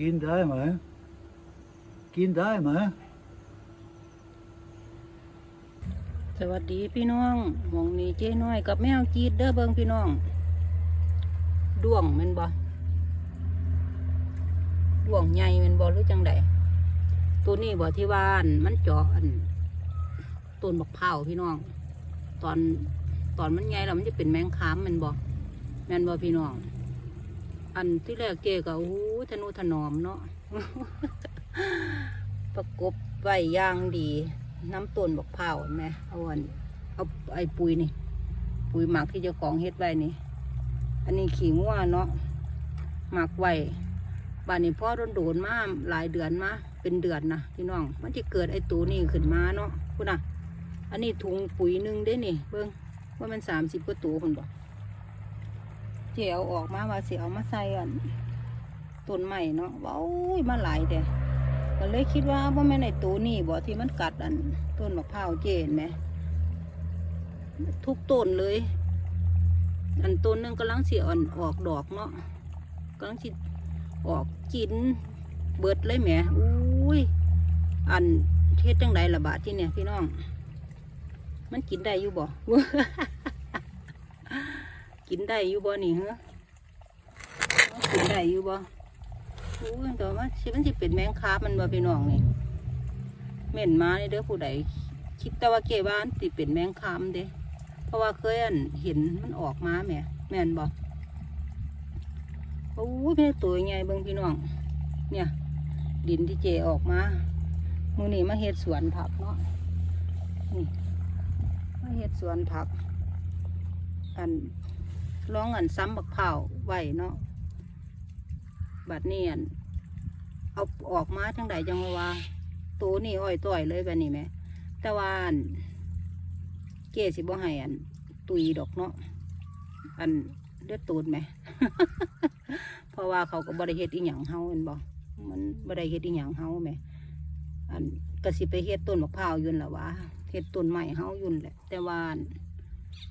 กินได้ไหม กินได้ไหม สวัสดีพี่น้องมองนี้เจ้น้อยกับแมวจีดเด้อเบิงพี่น้อง ด้วงแมันบ่ด้วงใหญ่แมันบ่หรือจังใดตัวนี้บ่ที่ว่านมันเจาะอันต้นบักเผาวพี่น้อง ตอนตอนมันใหญ่แล้วมันจะเป็นแมงคามแมันบ่แมนบ่พี่น้อง อันที่แรกเจก็โอ้โหทนุถนอมเนาะประกบไว้ย่างดี น้ำต้นบักเผาไหมเอาอันเอาไอ้ปุ๋ยนี่ ปุ๋ยหมักที่เจ้าของเฮ็ดไว้นี่ อันนี้ขี้งัวเนาะหมักไว้บ้านนี้พ่อโดนโดนๆมาหลายเดือนมาเป็นเดือนนะพี่น้อง มันจะเกิดไอ้ตัวนี้ขึ้นมาเนาะคุณน่ะ อันนี้ถุงปุ๋ยหนึ่งได้นี่เบิ้งว่ามันสามสิบกว่าตัวคนบอก จียวออกมาว่าสิเอามาใส่อันต้นใหม่เนาะว้าวมาหลายแต่ก็เลยคิดว่าว่าแม่นไอ้ตัวนี้บ่ที่มันกัดอันต้นมะพร้าวเจนไหมทุกต้นเลย อันต้นนึงกำลังสิอ่อนออกดอกเนาะกำลังสิออกกินเบิดเลยแหมอุ้ยอันเทศจังใดละบาทที่เนี่ยพี่น้อง มันกินได้อยู่บ่ กินได้อยู่บ่นี่เหรอกินได้อยู่บ่โอ้ยต่ว่าสิมันสิเป็นแมงคาบมันบ่พี่น้องนี่เหม็นมานี่เด้อผู้ใดคิดแต่ว่าเกบ้านติเป็นแมงคามเด้เพราะว่าเคยอันเห็นมันออกมาแม่แม่นบ่โอ้ยเป็นตัวใหญ่เบิ่งพี่น้อง เนี่ย ดินที่เจออกมามือนี้มาเฮ็ดสวนผักเนาะนี่มาเฮ็ดสวนผัก อัน ร้องอันซ้ำบักเผาวไว้เนาะบัดนี้อันเอาออกมาจังใดจังว่าตัวนี่อ้อยต่อยเลยแบบนี้ไหมแต่ว่าอั่นเกสิบ่ให้อัน ตุยดอกเนาะอันเลือดตูนไหม เพราะว่าเขาก็บ่ได้เฮ็ดอีหยังเฮาแม่นบ่มันบ่ได้เฮ็ดอีหยังเฮาแหมอันก็สิไปเฮ็ดต้นมะพร้าวยุ่นนล่ะวะเฮ็ดต้นไม้เฮายุ่นแหละ แต่ว่าอั่น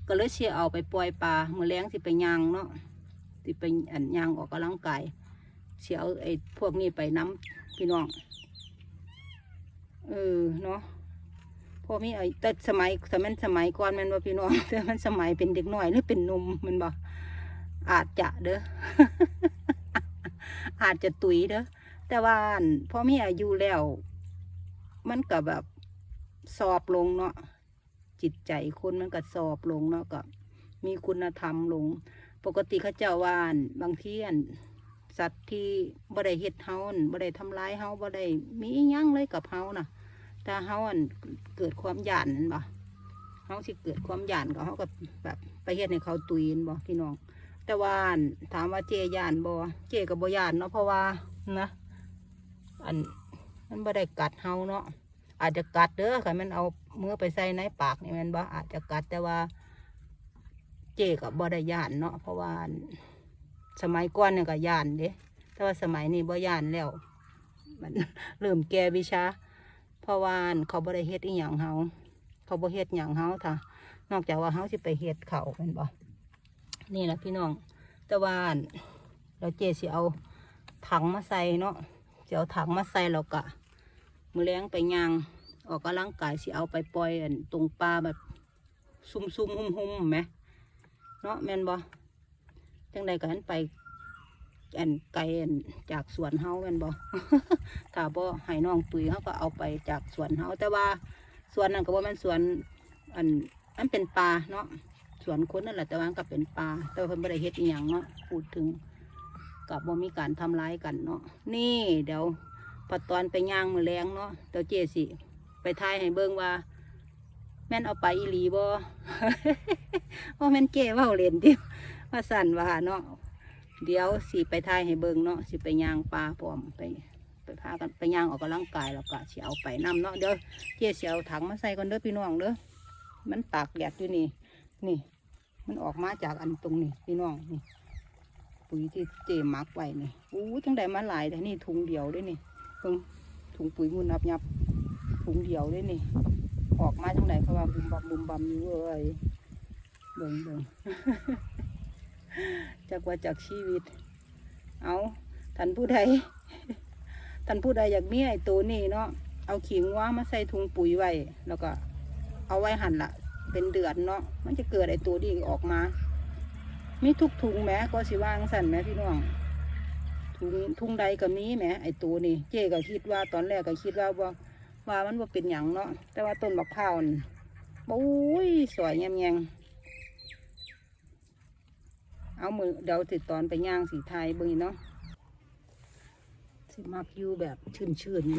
ก็เลยสิเอาไปปล่อยปลามือแลงสิไปยางเนาะสิไปอันยางออกกำลังกายเสียเอาไอ้พวกนี้ไปน้ำพี่น้องเออเนาะพวกนี้ไอ้แต่สมัยสมัยสมัยก่อนมันว่าพี่น้องแต่มันสมัยเป็นเด็กหน้อยหรือเป็นนุ่มมันบอกอาจจะเด้ออาจจะตุยเด้อแต่ว่าอั่นพอมีอายุแล้ว มันก็แบบสอบลงเนาะ จิตใจคนมันก็สอบลงเนาะก็มีคุณธรรมลง ปกติเขาเจ้าวานบางทีอันสัตว์ที่บ่ได้เฮ็ดเฮาบ่ได้ทำร้ายเฮาบ่ได้มีอยั่งเลยกับเฮาน่ะถ้าเฮาอันเกิดความหยานนั่นบ่เฮาสิเกิดความหยานก็เฮาก็แบบไปเฮ็ดให้เขาตุยนบ่พี่น้อง แต่ว่านถามว่าเจยานบ่เจก็บ่ย่านเนาะเพราะว่านะ อันมันบ่ได้กัดเฮาเนาะ อาจจะกัดเด้อคันมันเอามือไปใส่ในปากนี่ม่นบ่อาจจะกัดแต่ว่า เจก็บ่ได้ย่านเนาะเพราะว่าสมัยก่อนเนี่ยก็ย่านเด้แต่ว่าสมัยนี้บ่ย่านแล้ว มันเริ่มแก่วิชาเพราะว่าเขาบ่ได้เฮ็ดอีหยังเฮาเขาบ่เฮ็ดหยังเฮาท่ะ นอกจากว่าเฮาสิไปเฮ็ดเขาแม่นบ่นี่แหละพี่น้อง แต่ว่าอั่นเราเจสิเอาถังมาใส่เนาะสิเอาถังมาใส่แล้วก็ มื้อแลงไปยางออกกำลังกายสิเอาไปปล่อยอันตรงป่าแบบซุ่มๆหุ่มๆแหมเนาะแมนบ่จังใดกันไปอันไกลอันจากสวนเฮาแมนบ่ถ้าบ่ให้น้องตุยเฮาก็เอาไปจากสวนเฮาแต่ว่าสวนนั้นก็บ่แม่นสวนอันอันเป็นป่าเนาะสวนคนนั่นแหละแต่ว่ามันก็เป็นป่าแต่เพิ่นบ่ได้เฮ็ดอีหยังเนาะพูดถึงกับบ่มีการทำร้ายกันเนาะนี่เดี๋ยว พอตอนไปย่างมือแรงเนาะเดี๋ยวเจสิ ไปทายให้เบิ่งว่า แม่นเอาไปอีหลีบ่ว่าแม่นเจเว้าเล่นติว่าสั่นว่าเนาะเดี๋ยวสิไปทายให้เบิ่งเนาะสิไปย่างปลาพร้อมไปไปพากันไปย่างออกกำลังกายแล้วก็สิเอาไปนํเนาะเดี๋ยวเจ๊สิเอาถังมาใส่ก่อนเด้อพี่น้องเด้อมันตากแดดอยู่นี่ นี่ มันออกมาจากอันตรงนี้พี่น้องนี่ปุ๋ยที่เจมักไว้นี่อู้จังใดมาหลายแต่นี่ถุงเดียวด้วยนี่ เพิ่งถุงปุ๋ยมุนนับยับถุงเดียวเด้วยนี่ออกมาจังใดเพราะว่าบุมบัมบุมบัมอยู่เอ้ยเบิ่งเบิ่งจากว่าจากชีวิต เอาท่านผู้ใดท่านผู้ใดอยากมีไอ้ตัวนี้เนาะเอาขิงว่ามาใส่ถุงปุ๋ยไว้ แล้วก็ เอาไว้หั่นละเป็นเดือนเนาะมันจะเกิดไอ้ตัวนี้ออกมา มีทุกถุงแม้ก็สิว่างสั่นแม้พี่น้อง ถุงถุงใดก็มีแหมไอตัวนี้เจ๊ก็คิดว่าตอนแรกก็คิดว่าว่าว่ามันว่าเป็นหยังเนาะแต่ว่าต้นมะพร้าวนี่โอ้ยสวยแยมแยงเอามือเดี๋ยวติดตอนไปย่างสีไทยเบิ่งเนาะสิมักอยู่แบบชื้นๆนี่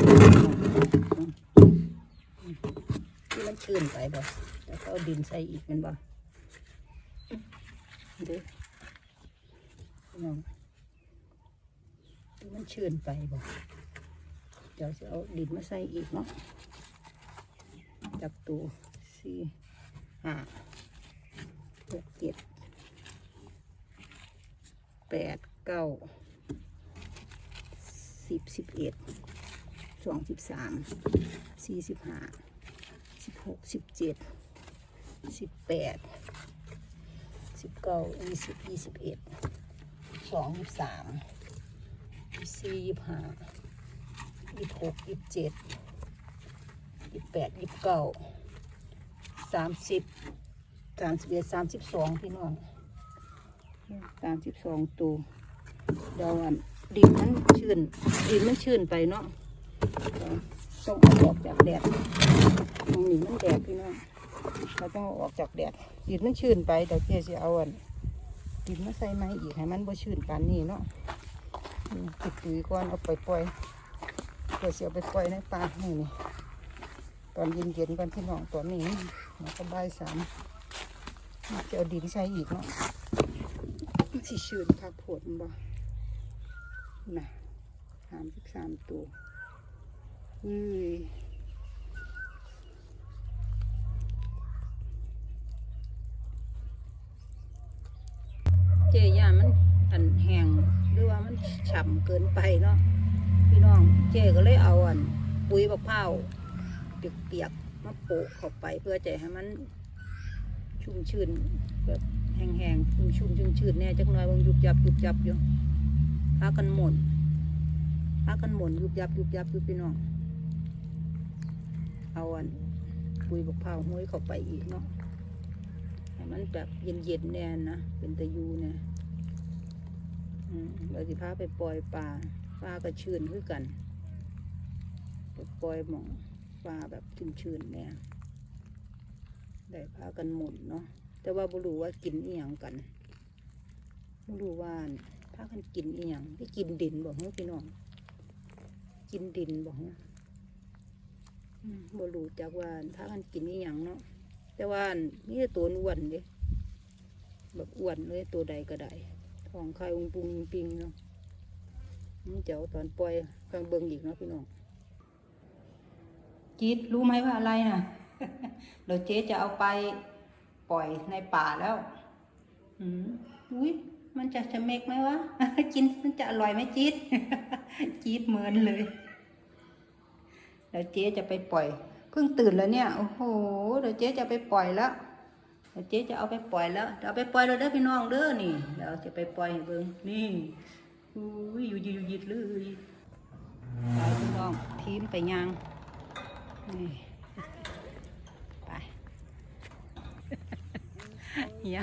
ที่มันชื้นไปบ่แล้วก็ดินใส่อีกมันบ่เด้อน้อง มันชื้นไปบ่เดี๋ยวจะเอาดินมาใส่อีกเนาะจับตัวสี่ห้าหกเจ็ดแปดเก้าสิบสิบเอ็ดสองสิบสามสี่สิบห้าสิบหกสิบเจ็ดสิบแปดสิบเก้ายี่สิบยี่สิบเอ็ดสองยี่สาม ยี่สี่ยี่ห้ายี่หกยี่เจ็ดยี่แปดยี่เก้าสามสิบสามสิบเอ็ดสามสิบสองพี่น้องสามสิบสองตัวเดาอันดินมันชื้นดินมันชื้นไปเนาะต้องเอาออกจากแดดตรงนี้มันแดดพี่น้องเราต้องออกจากแดดดินมันชื้นไปเดี๋ยวเจ๊จะเอาอันดินมาใส่ไม้อีกให้มันบ่ชื้นปานนี้เนาะ ติดปุ๋ยก่อนเอาไปปล่อยเดี๋ยวจะเอาไปปล่อยในป่านี่นี่ตอนเย็นเย็นก่อนพี่น้องตอนนี้มันก็บายสามจะเอาดินใส่อีกเนาะสิชื้นค่ะผดบ่น่ะสามสิบสามตัวอุ้ย เจย่ามันอันแห้งหรือว่า่ำเกินไปเนาะพี่น้องเจ๊ก็เลยเอาอันปุ๋ยบักเผาวเปียกๆมาโปะเข้าไปเพื่อจะให้มันชุ่มชื้นแบบแห้งๆชุ่มชุ่มชื้นชื้นๆแน่จักหน่อยบางยุบยับยุบยับอยู่พากันหมุนพากันหมุนยุบยับยุบยับอยู่พี่น้องเอาอันปุ๋ยบกเผาวห้อยเข้าไปอีกเนาะให้มันแบบเย็นๆแน่นะเป็นตะยูเนี่ย เราสิพาไปปล่อยปลาปลาก็ชื้นคือกันไปปล่อยหมองปลาแบบชื้นๆเนี่ยได้พากันหมุนเนาะแต่ว่าบ่รู้ว่ากินอีหยังกันบ่รู้ว่าพากันกินอีหยังที่กินดินบอกให้พี่น้องกินดินบอกนะบ่รู้จักว่าพากันกินอียงเนาะแต่ว่านี่ตัวอ้วนเดิแบบอ้วนเลยตัวใดก็ได้ ท้องไข่องปุงปิงเนาะมันเจ้าตอนปล่อยฟังเบิงอีกเนาะพี่น้องจีดรู้ไหมว่าอะไรนะเดี๋ยวเจ๊จะเอาไปปล่อยในป่าแล้ว อืมอุ้ยมันจะจะเมกไหมวะกินมันจะอร่อยไหมจีดจีดเหมือนเลยเดี๋ยวเจ๊จะไปปล่อยเพิ่งตื่นแล้วเนี่ย โอ้โหเดี๋ยวเจ๊จะไปปล่อยแล้ว เจ๊จะเอาไปปล่อยแล้วเดี๋ยวเอาไปปล่อยเราเด้พี่น้องเด้อนี่เดี๋ยวจะไปปล่อยเบิ่งนี่อุ้ยอยู่ยิดยิดเลยไปพี่น้องทีมไปยางนี่ไปเฮีย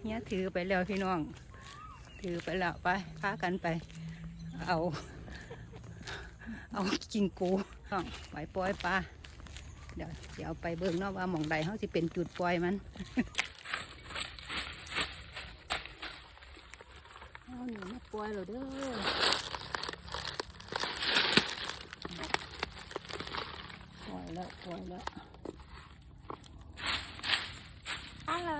เฮียถือไปแล้วพี่น้อง ถือไปแล้วไปพากันไป เอา เอาจิงกูต้องไปปล่อยปลา เดี๋ยวเดี๋ยวไปเบิ่งเนาะว่าหมองใดเขาสิเป็นจุดปล่อยมันเอาหนูมาปล่อยเราเด้อปล่อยแล้วปล่อยแล้วฮัลโหล